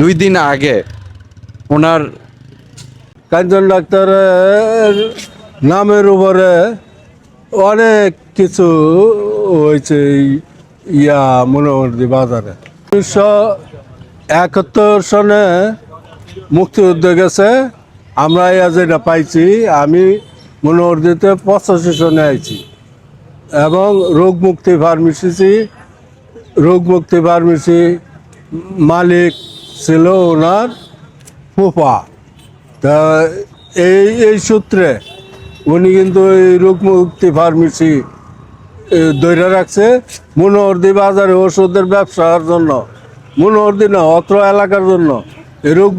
দুই দিন আগে ওনার কাঞ্চন ডাক্তারের নামের উপরে অনেক কিছু হয়েছে ইয়া মনোহরদি বাজারে। উনিশশো একাত্তর সনে মুক্তিযুদ্ধ গেছে। আমরা ইয়া যেটা পাইছি, আমি মনোহরদিতে পঁচাশি সনে আইছি এবং রোগ মুক্তি ফার্মেসি রোগ মুক্তি ফার্মেসি মালিক ছিল ওনার ফুফা। তা এই এই সূত্রে উনি কিন্তু এই রোগ মুক্তি ফার্মেসি ধরে রাখছে মনোহরদি বাজারে ওষুধের ব্যবসার জন্য, মনোহরদি না, অত্র এলাকার জন্য। এই রোগ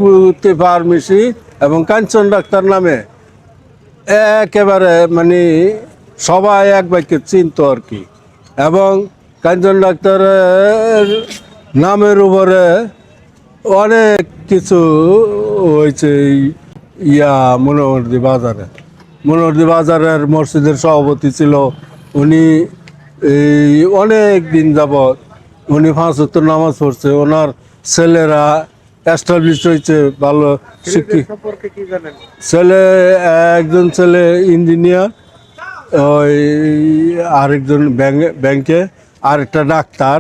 ফার্মেসি এবং কাঞ্চন ডাক্তার নামে একেবারে মানে সবাই এক বাক্যে চিনত আর কি। এবং কাঞ্চন ডাক্তারের নামের উপরে অনেক কিছু হয়েছে ইয়া মনোহরদি বাজারে। মনোহরদি বাজারের মসজিদের সভাপতি ছিল উনি এই অনেক দিন যাবৎ উনি পাঁচ উত্তর নামাজ পড়ছে। ওনার ছেলেরা এস্টাবলিশ হয়েছে ভালো শিক্ষিত ছেলে একজন ছেলে ইঞ্জিনিয়ার ওই আরেকজন ব্যাংকে আরেকটা ডাক্তার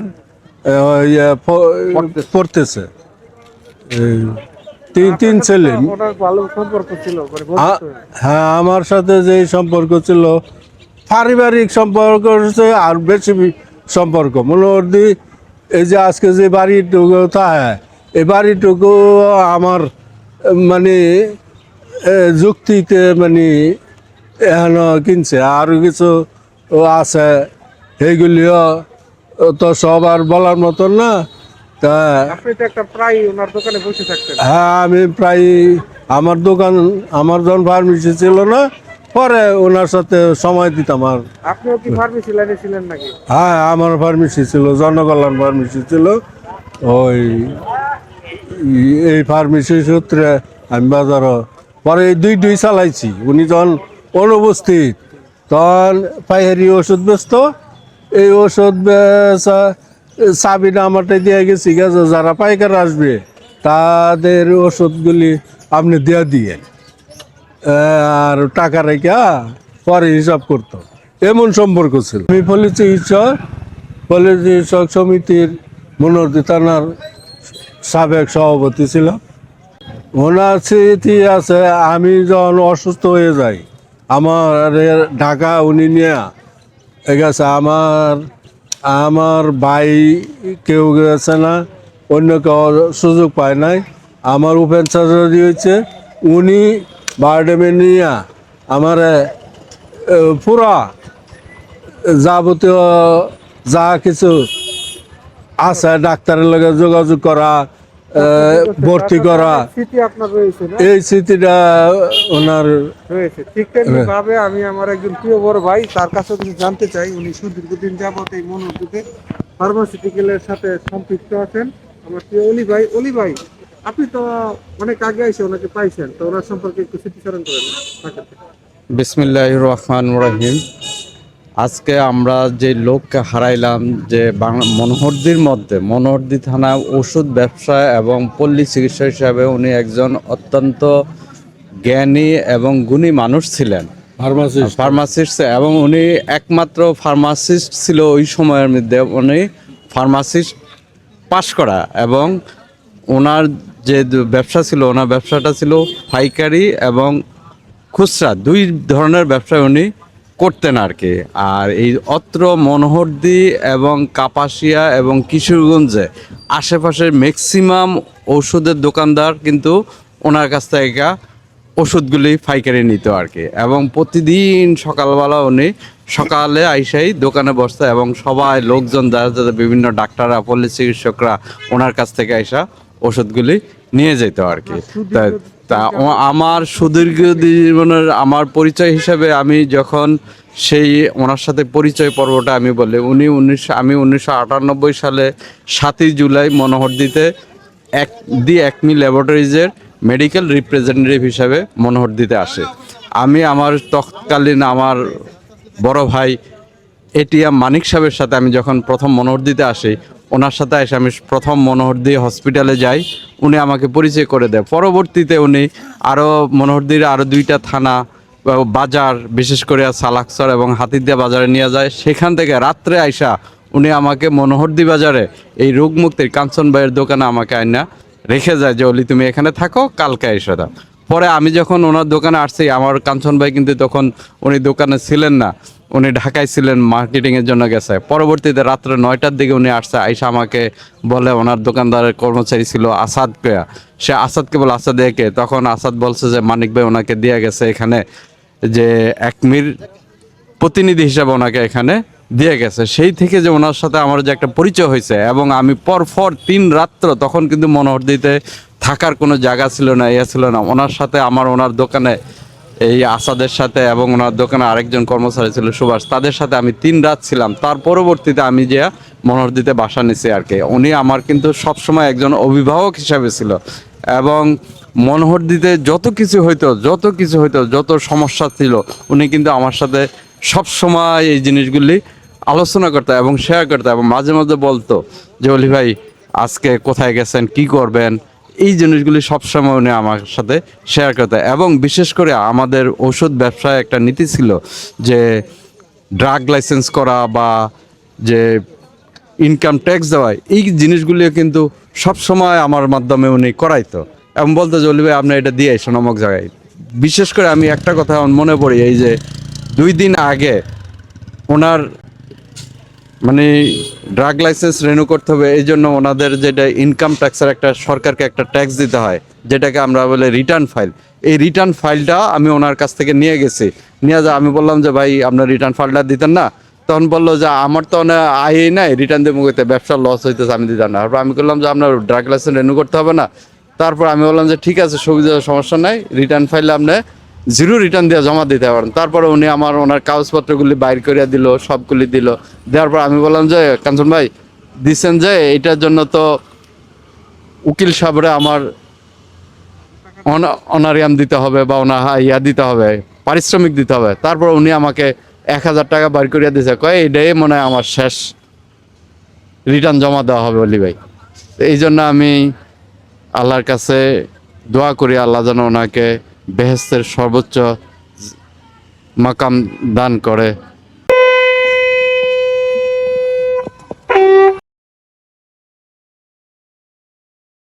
পড়তেছে। তিন তিন ছেলে। ওনার সম্পর্ক ছিল মানে হ্যাঁ আমার সাথে যে সম্পর্ক ছিল পারিবারিক সম্পর্ক হচ্ছে আর বেশি সম্পর্ক। মনোহরদি এই যে আজকে যে বাড়িটুকু থাকে এই বাড়িটুকু আমার মানে যুক্তিতে মানে এখন কিনছে। আরও কিছু আছে সেইগুলিও তো সবার বলার মতন না। তা আপনি তো একটা প্রায় ওনার দোকানে বসে থাকতেন। হ্যাঁ আমি প্রায় আমার দোকান আমার যখন ফার্মেসি ছিল না পরে ওনার সাথে সময় দিতাম আর। আপনিও কি ফার্মেসি লাইনে ছিলেন নাকি? হ্যাঁ আমার ফার্মেসি ছিল জনকল্যাণ ফার্মেসি ছিল। ওই এই ফার্মেসি সূত্রে আমি বাজারও পরে দুই দুই চালাইছি। উনি যখন অনুপস্থিত তখন পাইহারি ওষুধ বেচত। এই ওষুধ বেচা চাবিটা আমারটাই দিয়ে গেছি গেছে যারা পাইকার আসবে, তাদের ওষুধগুলি আপনি দিয়ে দিয়ে আর টাকা রেখা পরে হিসাব করতো এমন সম্পর্ক ছিল। আমি ফলে চিকিৎসক ফলে চিকিৎসক সমিতির মনোরদি থানার সাবেক সভাপতি ছিলাম। ওনার স্মৃতি আছে, আমি যখন অসুস্থ হয়ে যাই, আমার ঢাকা উনি নিয়ে গেছে আমার আমার ভাই কেউ গেছে না, অন্য কেউ সুযোগ পায় নাই। আমার উপেন সার্জারি হয়েছে, উনি বায়োডেমেনিয়া নিয়ে আমার পুরা যাবতীয় যা কিছু আছে, ডাক্তারের লগে যোগাযোগ করা ভর্তি করা। স্মৃতি আপনার রয়েছে এই স্মৃতিটা ওনার রয়েছে। ঠিক ভাবে আমি আমার একজন প্রিয় বড় ভাই তার কাছে কিছু জানতে চাই। উনি সুদীর্ঘদিন যাবত এই মনোযোগে ফার্মাসিউটিক্যালের সাথে সম্পৃক্ত আছেন। আমার প্রিয় অলি ভাই অলি ভাই আপনি তো অনেক আগে এসে ওনাকে পাইছেন তো ওনার সম্পর্কে একটু স্মৃতিচারণ করেন। বিসমিল্লাহ রহমান রহিম। আজকে আমরা যে লোককে হারাইলাম যে বাংলা মনোহরদির মধ্যে মনোহরদি থানা ওষুধ ব্যবসা এবং পল্লী চিকিৎসা হিসাবে উনি একজন অত্যন্ত জ্ঞানী এবং গুণী মানুষ ছিলেন। ফার্মাসিস্ট ফার্মাসিস্ট এবং উনি একমাত্র ফার্মাসিস্ট ছিল ওই সময়ের মধ্যে উনি ফার্মাসিস্ট পাশ করা এবং ওনার যে ব্যবসা ছিল ওনার ব্যবসাটা ছিল পাইকারি এবং খুচরা দুই ধরনের ব্যবসা উনি করতেন আর কি। আর এই অত্র মনোহরদি এবং কাপাসিয়া এবং কিশোরগঞ্জে আশেপাশের ম্যাক্সিমাম ওষুধের দোকানদার কিন্তু ওনার কাছ থেকে ওষুধগুলি পাইকারি নিত আর কি। এবং প্রতিদিন সকালবেলা উনি সকালে আইসাই দোকানে বসতো এবং সবাই লোকজন যারা যারা বিভিন্ন ডাক্তাররা পল্লী চিকিৎসকরা ওনার কাছ থেকে আইসা ওষুধগুলি নিয়ে যেত আর কি। তা তা আমার সুদীর্ঘ জীবনের আমার পরিচয় হিসাবে আমি যখন সেই ওনার সাথে পরিচয় পর্বটা আমি বলি, উনি উনিশশো আমি উনিশশো আটানব্বই সালে সাতই জুলাই মনোহরদিতে এক, দি একমি ল্যাবরেটরিজের মেডিকেল রিপ্রেজেন্টেটিভ হিসাবে মনোহর দিতে আসে। আমি আমার তৎকালীন আমার বড় ভাই এটিএম মানিক সাহেবের সাথে আমি যখন প্রথম মনোহর দিতে আসি ওনার সাথে এসে আমি প্রথম মনোহরদি হসপিটালে যাই। উনি আমাকে পরিচয় করে দেয়। পরবর্তীতে উনি আরও মনোহরদির আরও দুইটা থানা বাজার, বিশেষ করে সালাকসর এবং হাতিদিয়া বাজারে নিয়ে যায়। সেখান থেকে রাত্রে আইসা উনি আমাকে মনোহরদি বাজারে এই রোগমুক্তির কাঞ্চন ভাইয়ের দোকানে আমাকে আইনা রেখে যায় যে, অলি, তুমি এখানে থাকো, কালকে এসে দাও পরে আমি যখন ওনার দোকানে আসছি, আমার কাঞ্চন ভাই কিন্তু তখন উনি দোকানে ছিলেন না। উনি ঢাকায় ছিলেন মার্কেটিংয়ের জন্য গেছে। পরবর্তীতে রাত্রে নয়টার দিকে উনি আসছে, আইসা আমাকে বলে ওনার দোকানদারের কর্মচারী ছিল আসাদ পেয়া। সে আসাদকে বলে, আসাদ একে তখন আসাদ বলছে যে, মানিক ভাই ওনাকে দিয়ে গেছে এখানে যে একমির প্রতিনিধি হিসাবে ওনাকে এখানে দিয়ে গেছে। সেই থেকে যে ওনার সাথে আমার যে একটা পরিচয় হয়েছে এবং আমি পর পর তিন রাত্র তখন কিন্তু মনোহরদিতে থাকার কোনো জায়গা ছিল না ইয়ে ছিল না। ওনার সাথে আমার ওনার দোকানে এই আসাদের সাথে এবং ওনার দোকানে আরেকজন কর্মচারী ছিল, সুভাষ, তাদের সাথে আমি তিন রাত ছিলাম। তার পরবর্তীতে আমি যে মনোহরদিতে বাসা নিছি আর কি। উনি আমার কিন্তু সবসময় একজন অভিভাবক হিসাবে ছিল এবং মনোহরদিতে যত কিছু হইতো, যত কিছু হইতো, যত সমস্যা ছিল, উনি কিন্তু আমার সাথে সব সময় এই জিনিসগুলি আলোচনা করতো এবং শেয়ার করতো এবং মাঝে মাঝে বলতো যে, অলি ভাই, আজকে কোথায় গেছেন? কি করবেন? এই জিনিসগুলি সবসময় উনি আমার সাথে শেয়ার করতে এবং বিশেষ করে আমাদের ওষুধ ব্যবসায় একটা নীতি ছিল যে ড্রাগ লাইসেন্স করা বা যে ইনকাম ট্যাক্স দেওয়া, এই জিনিসগুলি কিন্তু সব সময় আমার মাধ্যমে উনি করাইতো। এবং বলতো ভাই, আপনি এটা দিয়ে এসো অমুক জায়গায়। বিশেষ করে আমি একটা কথা মনে পড়ি, এই যে দুই দিন আগে ওনার মানে ড্রাগ লাইসেন্স রেনু করতে হবে, এই জন্য ওনাদের যেটা ইনকাম ট্যাক্সের একটা সরকারকে একটা ট্যাক্স দিতে হয়, যেটাকে আমরা বলে রিটার্ন ফাইল এই রিটার্ন ফাইলটা আমি ওনার কাছ থেকে নিয়ে গেছি। নিয়ে যা, আমি বললাম যে, ভাই, আপনার রিটার্ন ফাইলটা দিতেন না। তখন বলল যে, আমার তো অনেক আয় নাই রিটার্ন দেবো কইতে ব্যবসার লস হইতেছে, আমি দিতাম না। তারপর আমি বললাম যে, আপনার ড্রাগ লাইসেন্স রেনু করতে হবে না। তারপর আমি বললাম যে, ঠিক আছে, সুবিধা, সমস্যা নাই রিটার্ন ফাইলে আপনি জিরো রিটার্ন দিয়ে জমা দিতে পারেন। তারপরে উনি আমার ওনার কাগজপত্রগুলি বাইর করে দিল, সবগুলি দিল। দেওয়ার পর আমি বললাম যে, কাঞ্চন ভাই দিচ্ছেন যে এটার জন্য তো উকিল সাহেবরে আমার অনারিয়াম দিতে হবে বা ওনা ইয়া দিতে হবে, পারিশ্রমিক দিতে হবে। তারপর উনি আমাকে এক হাজার টাকা বাইর করিয়া দিয়েছে কয় এটাই মনে হয় আমার শেষ রিটার্ন জমা দেওয়া হবে অলি ভাই। এই জন্য আমি আল্লাহর কাছে দোয়া করি, আল্লাহ যেন ওনাকে বেহেস্তের সর্বোচ্চ মাকাম দান করে।